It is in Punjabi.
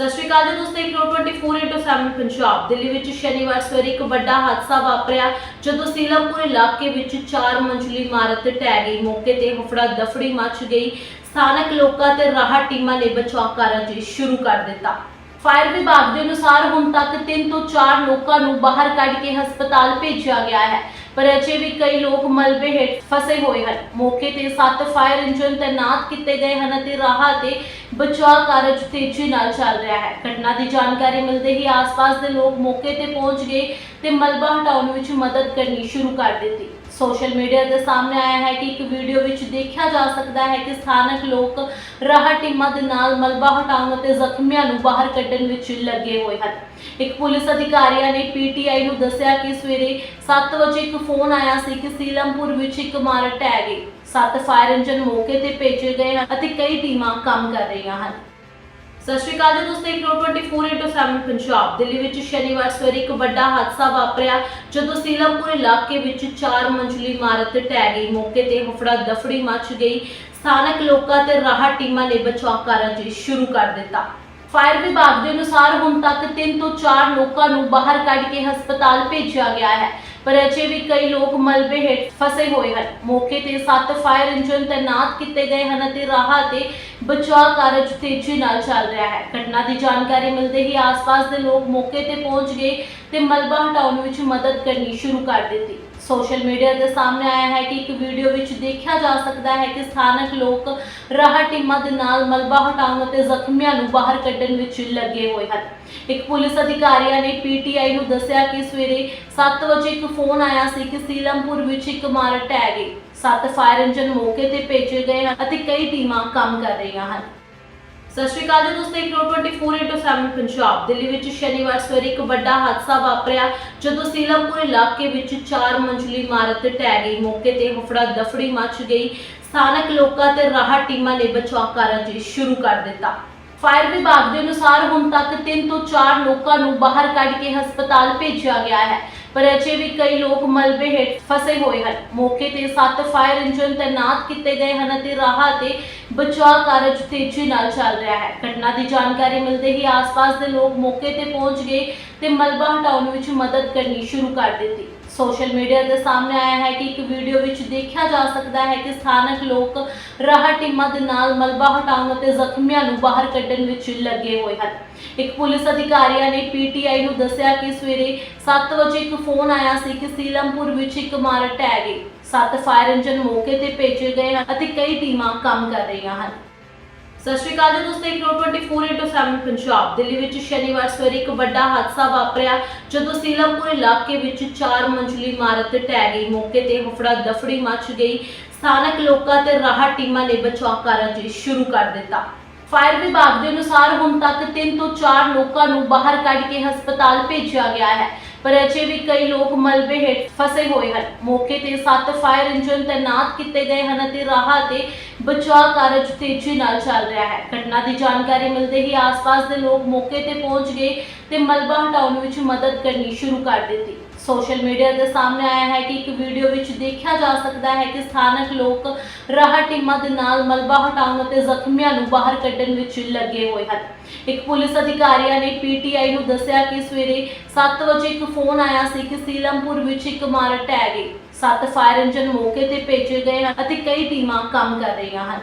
ਸਤਿ ਸ਼੍ਰੀ ਅਕਾਲ ਜੀ ਦੋਸਤੋ, ਇੱਕ 24/7 ਪੰਜਾਬ। ਦਿੱਲੀ ਵਿੱਚ ਸ਼ਨੀਵਾਰ ਸਵੇਰੇ ਇੱਕ ਵੱਡਾ ਹਾਦਸਾ ਵਾਪਰਿਆ, ਜਦੋਂ ਸੀਲਮਪੁਰ ਇਲਾਕੇ ਵਿੱਚ ਚਾਰ ਮੰਜ਼ਿਲੀ ਇਮਾਰਤ ਢਹਿ ਗਈ। ਮੌਕੇ ਤੇ ਹਫੜਾ ਦਫੜੀ ਮਚ ਗਈ। ਸਥਾਨਕ ਲੋਕਾਂ ਤੇ ਰਾਹਤ ਟੀਮਾਂ ਨੇ ਬਚਾਅ ਕਾਰਜ ਸ਼ੁਰੂ ਕਰ ਦਿੱਤਾ। ਫਾਇਰ ਵਿਭਾਗ ਦੇ ਅਨੁਸਾਰ ਹੁਣ ਤੱਕ 3 ਤੋਂ 4 ਲੋਕਾਂ ਨੂੰ ਬਾਹਰ ਕੱਢ ਕੇ ਹਸਪਤਾਲ ਭੇਜਿਆ ਗਿਆ ਹੈ। ਪਰ ਅਜੇ ਵੀ ਕਈ ਲੋਕ ਮਲਬੇ ਹੇਠ ਫਸੇ ਹੋਏ ਹਨ। ਮੌਕੇ ਤੇ 7 ਫਾਇਰ ਇੰਜਨ ਤੈਨਾਤ ਕੀਤੇ ਗਏ ਹਨ ਅਤੇ ਰਾਹਤ ਤੇ ਬਚਾਅ ਕਾਰਜ ਤੇਜ਼ੀ ਨਾਲ ਚੱਲ ਰਿਹਾ ਹੈ। ਘਟਨਾ ਦੀ ਜਾਣਕਾਰੀ ਮਿਲਦੇ ਹੀ ਆਸ-ਪਾਸ ਦੇ ਲੋਕ ਮੌਕੇ ਤੇ ਪਹੁੰਚ ਗਏ ਤੇ ਮਲਬਾ ਹਟਾਉਣ ਵਿੱਚ ਮਦਦ ਕਰਨੀ ਸ਼ੁਰੂ ਕਰ ਦਿੱਤੀ। ਸੋਸ਼ਲ ਮੀਡੀਆ ਦੇ ਸਾਹਮਣੇ ਆਇਆ ਹੈ ਕਿ ਇੱਕ ਵੀਡੀਓ ਵਿੱਚ ਦੇਖਿਆ ਜਾ ਸਕਦਾ ਹੈ ਕਿ ਸਥਾਨਕ ਲੋਕ ਰਾਹਤ ਟੀਮਾਂ ਦੇ ਨਾਲ ਮਲਬਾ ਹਟਾਉਣ ਅਤੇ ਜ਼ਖਮੀਆਂ ਨੂੰ ਬਾਹਰ ਕੱਢਣ ਵਿੱਚ ਲੱਗੇ ਹੋਏ ਹਨ। ਇੱਕ ਪੁਲਿਸ ਅਧਿਕਾਰੀਆਂ ਨੇ ਪੀਟੀਆਈ ਨੂੰ ਦੱਸਿਆ ਕਿ ਸਵੇਰੇ 7 ਵਜੇ ਇੱਕ ਫੋਨ ਆਇਆ ਸੀ ਕਿ ਸੀਲਮਪੁਰ ਵਿੱਚ ਇੱਕ ਮਾਰ ਟੈ ਗਈ। ਸੱਤ ਫਾਇਰ ਇੰਜਨ ਮੌਕੇ ਤੇ ਭੇਜੇ ਗਏ ਹਨ ਅਤੇ ਕਈ ਟੀਮਾਂ ਕੰਮ ਕਰ ਰਹੀਆਂ ਹਨ। ਸਤਿ ਸ਼੍ਰੀ ਅਕਾਲ ਜੀ ਦੋਸਤੋ 24/7 ਪੰਜਾਬ। ਦਿੱਲੀ ਵਿੱਚ ਸ਼ਨੀਵਾਰ ਸਵੇਰੇ ਇੱਕ ਵੱਡਾ ਹਾਦਸਾ ਵਾਪਰਿਆ, ਜਦੋਂ ਸੀਲਮਪੁਰ ਇਲਾਕੇ ਵਿੱਚ ਚਾਰ ਮੰਜ਼ਿਲੀ ਇਮਾਰਤ ਢਹਿ ਗਈ। ਮੌਕੇ ਤੇ ਹਫੜਾ ਦਫੜੀ ਮਚ ਗਈ। ਸਥਾਨਕ ਲੋਕਾਂ ਤੇ ਰਾਹਤ ਟੀਮਾਂ ਨੇ ਬਚਾਅ ਕਾਰਜ ਸ਼ੁਰੂ ਕਰ ਦਿੱਤਾ। ਫਾਇਰ ਵਿਭਾਗ ਦੇ ਅਨੁਸਾਰ ਹੁਣ ਤੱਕ 3 ਤੋਂ 4 ਲੋਕਾਂ ਨੂੰ ਬਾਹਰ ਕੱਢ ਕੇ ਹਸਪਤਾਲ ਭੇਜਿਆ ਗਿਆ ਹੈ। ਪਰ ਅਜੇ ਵੀ ਕਈ ਲੋਕ ਮਲਬੇ ਹੇਠ ਫਸੇ ਹੋਏ ਹਨ। ਮੌਕੇ ਤੇ 7 ਫਾਇਰ ਇੰਜਨ ਤੈਨਾਤ ਕੀਤੇ ਗਏ ਹਨ ਅਤੇ ਰਾਹਤ ਤੇ ਬਚਾਅ ਕਾਰਜ ਤੇਜ਼ੀ ਨਾਲ ਚੱਲ ਰਿਹਾ ਹੈ। ਘਟਨਾ ਦੀ ਜਾਣਕਾਰੀ ਮਿਲਦੇ ਹੀ ਆਸ-ਪਾਸ ਦੇ ਲੋਕ ਮੌਕੇ ਤੇ ਪਹੁੰਚ ਗਏ ਤੇ ਮਲਬਾ ਹਟਾਉਣ ਵਿੱਚ ਮਦਦ ਕਰਨੀ ਸ਼ੁਰੂ ਕਰ ਦਿੱਤੀ। ਸੋਸ਼ਲ ਮੀਡੀਆ ਦੇ ਸਾਹਮਣੇ ਆਇਆ ਹੈ ਕਿ ਇੱਕ ਵੀਡੀਓ ਵਿੱਚ ਦੇਖਿਆ ਜਾ ਸਕਦਾ ਹੈ ਕਿ ਸਥਾਨਕ ਲੋਕ ਰਾਹਤ ਟੀਮਾਂ ਦੇ ਨਾਲ ਮਲਬਾ ਹਟਾਉਣ ਅਤੇ ਜ਼ਖਮੀਆਂ ਨੂੰ ਬਾਹਰ ਕੱਢਣ ਵਿੱਚ ਲੱਗੇ ਹੋਏ ਹਨ। ਇੱਕ ਪੁਲਿਸ ਅਧਿਕਾਰੀਆਂ ਨੇ ਪੀਟੀਆਈ ਨੂੰ ਦੱਸਿਆ ਕਿ ਸਵੇਰੇ 7 ਵਜੇ ਇੱਕ ਫੋਨ ਆਇਆ ਸੀ ਕਿ ਸੀਲਮਪੁਰ ਵਿੱਚ ਇੱਕ ਮਾਰ ਢਹਿ ਗਈ। ਸੱਤ ਫਾਇਰ ਇੰਜਨ ਮੌਕੇ ਤੇ ਭੇਜੇ ਗਏ ਹਨ ਅਤੇ ਕਈ ਟੀਮਾਂ ਕੰਮ ਕਰ ਰਹੀਆਂ ਹਨ। ਸਤਿ ਸ਼੍ਰੀ ਅਕਾਲ ਜੀ ਦੋਸਤੋ 24/7 ਪੰਜਾਬ। ਦਿੱਲੀ ਵਿੱਚ ਸ਼ਨੀਵਾਰ ਸਵੇਰੇ ਇੱਕ ਵੱਡਾ ਹਾਦਸਾ ਵਾਪਰਿਆ, ਜਦੋਂ ਸੀਲਮਪੁਰ ਇਲਾਕੇ ਵਿੱਚ ਚਾਰ ਮੰਜ਼ਿਲੀ ਇਮਾਰਤ ਢਹਿ ਗਈ। ਮੌਕੇ ਤੇ ਹਫੜਾ ਦਫੜੀ ਮਚ ਗਈ। ਸਥਾਨਕ ਲੋਕਾਂ ਤੇ ਰਾਹਤ ਟੀਮਾਂ ਨੇ ਬਚਾਅ ਕਾਰਜ ਸ਼ੁਰੂ ਕਰ ਦਿੱਤਾ। ਫਾਇਰ ਵਿਭਾਗ ਦੇ ਅਨੁਸਾਰ ਹੁਣ ਤੱਕ 3 ਤੋਂ 4 ਲੋਕਾਂ ਨੂੰ ਬਾਹਰ ਕੱਢ ਕੇ ਹਸਪਤਾਲ ਭੇਜਿਆ ਗਿਆ ਹੈ। ਪਰ ਅਜੇ ਵੀ ਕਈ ਲੋਕ ਮਲਬੇ ਹੇਠ ਫਸੇ ਹੋਏ ਹਨ। ਮੌਕੇ ਤੇ 7 ਫਾਇਰ ਇੰਜਨ ਤੈਨਾਤ ਕੀਤੇ ਗਏ ਹਨ ਅਤੇ ਰਾਹਤ ਤੇ ਬਚਾਅ ਕਾਰਜ ਤੇਜ਼ੀ ਨਾਲ ਚੱਲ ਰਿਹਾ ਹੈ। ਘਟਨਾ ਦੀ ਜਾਣਕਾਰੀ ਮਿਲਦੇ ਹੀ ਆਸ-ਪਾਸ ਦੇ ਲੋਕ ਮੌਕੇ ਤੇ ਪਹੁੰਚ ਗਏ ਤੇ ਮਲਬਾ ਹਟਾਉਣ ਵਿੱਚ ਮਦਦ ਕਰਨੀ ਸ਼ੁਰੂ ਕਰ ਦਿੱਤੀ। ਸੋਸ਼ਲ ਮੀਡੀਆ ਦੇ ਸਾਹਮਣੇ ਆਇਆ ਹੈ ਕਿ ਇੱਕ ਵੀਡੀਓ ਵਿੱਚ ਦੇਖਿਆ ਜਾ ਸਕਦਾ ਹੈ ਕਿ ਸਥਾਨਕ ਲੋਕ ਰਾਹਤ ਟੀਮਾਂ ਦੇ ਨਾਲ ਮਲਬਾ ਹਟਾਉਣ ਅਤੇ ਜ਼ਖਮੀਆਂ ਨੂੰ ਬਾਹਰ ਕੱਢਣ ਵਿੱਚ ਲੱਗੇ ਹੋਏ ਹਨ। ਇੱਕ ਪੁਲਿਸ ਅਧਿਕਾਰੀਆਂ ਨੇ ਪੀਟੀਆਈ ਨੂੰ ਦੱਸਿਆ ਕਿ ਸਵੇਰੇ 7 ਵਜੇ ਇੱਕ ਫੋਨ ਆਇਆ ਸੀ ਕਿ ਸੀਲਮਪੁਰ ਵਿੱਚ ਇੱਕ ਮਾਰ ਢਹਿ ਗਈ। ਸੱਤ ਫਾਇਰ ਇੰਜਨ ਮੌਕੇ ਤੇ ਭੇਜੇ ਗਏ ਹਨ ਅਤੇ ਕਈ ਟੀਮਾਂ ਕੰਮ ਕਰ ਰਹੀਆਂ ਹਨ। ਸਤਿ ਸ਼੍ਰੀ ਅਕਾਲ ਜੀ ਦੋਸਤੋ, ਇੱਕ 24/7 ਪੰਜਾਬ। ਦਿੱਲੀ ਵਿੱਚ ਸ਼ਨੀਵਾਰ ਸਵੇਰੇ ਇੱਕ ਵੱਡਾ ਹਾਦਸਾ ਵਾਪਰਿਆ, ਜਦੋਂ ਸੀਲਮਪੁਰ ਇਲਾਕੇ ਵਿੱਚ ਚਾਰ ਮੰਜ਼ਿਲੀ ਇਮਾਰਤ ਢਹਿ ਗਈ। ਮੌਕੇ ਤੇ ਹਫੜਾ ਦਫੜੀ ਮਚ ਗਈ। ਸਥਾਨਕ ਲੋਕਾਂ ਤੇ ਰਾਹਤ ਟੀਮਾਂ ਨੇ ਬਚਾਅ ਕਾਰਜ ਸ਼ੁਰੂ ਕਰ ਦਿੱਤਾ। ਫਾਇਰ ਵਿਭਾਗ ਦੇ ਅਨੁਸਾਰ ਹੁਣ ਤੱਕ 3 ਤੋਂ 4 ਲੋਕਾਂ ਨੂੰ ਬਾਹਰ ਕੱਢ ਕੇ ਹਸਪਤਾਲ ਭੇਜਿਆ ਗਿਆ ਹੈ। ਪਰ ਅਜੇ ਵੀ ਕਈ ਲੋਕ ਮਲਬੇ ਹੇਠ ਫਸੇ ਹੋਏ ਹਨ। ਮੌਕੇ ਤੇ 7 ਫਾਇਰ ਇੰਜਨ ਤੈਨਾਤ ਕੀਤੇ ਗਏ ਹਨ ਅਤੇ ਰਾਹਤ ਤੇ ਬਚਾਅ ਕਾਰਜ ਤੇਜ਼ੀ ਨਾਲ ਚੱਲ ਰਿਹਾ ਹੈ। ਘਟਨਾ ਦੀ ਜਾਣਕਾਰੀ ਮਿਲਦੇ ਹੀ ਆਸ-ਪਾਸ ਦੇ ਲੋਕ ਮੌਕੇ ਤੇ ਪਹੁੰਚ ਗਏ ਤੇ ਮਲਬਾ ਹਟਾਉਣ ਵਿੱਚ ਮਦਦ ਕਰਨੀ ਸ਼ੁਰੂ ਕਰ ਦਿੱਤੀ। ਸੋਸ਼ਲ ਮੀਡੀਆ ਦੇ ਸਾਹਮਣੇ ਆਇਆ ਹੈ ਕਿ ਇੱਕ ਵੀਡੀਓ ਵਿੱਚ ਦੇਖਿਆ ਜਾ ਸਕਦਾ ਹੈ ਕਿ ਸਥਾਨਕ ਲੋਕ ਰਾਹਤ ਟੀਮਾਂ ਦੇ ਨਾਲ ਮਲਬਾ ਹਟਾਉਣ ਅਤੇ ਜ਼ਖਮੀਆਂ ਨੂੰ ਬਾਹਰ ਕੱਢਣ ਵਿੱਚ ਲੱਗੇ ਹੋਏ ਹਨ। ਇੱਕ ਪੁਲਿਸ ਅਧਿਕਾਰੀਆਂ ਨੇ ਪੀਟੀਆਈ ਨੂੰ ਦੱਸਿਆ ਕਿ ਸਵੇਰੇ 7 ਵਜੇ ਇੱਕ ਫੋਨ ਆਇਆ ਸੀ ਕਿ ਸੀਲਮਪੁਰ ਵਿੱਚ ਇੱਕ ਮਾਰ ਟੈ ਗਈ। ਸੱਤ ਫਾਇਰ ਇੰਜਨ ਮੌਕੇ ਤੇ ਭੇਜੇ ਗਏ ਹਨ ਅਤੇ ਕਈ ਟੀਮਾਂ ਕੰਮ ਕਰ ਰਹੀਆਂ ਹਨ।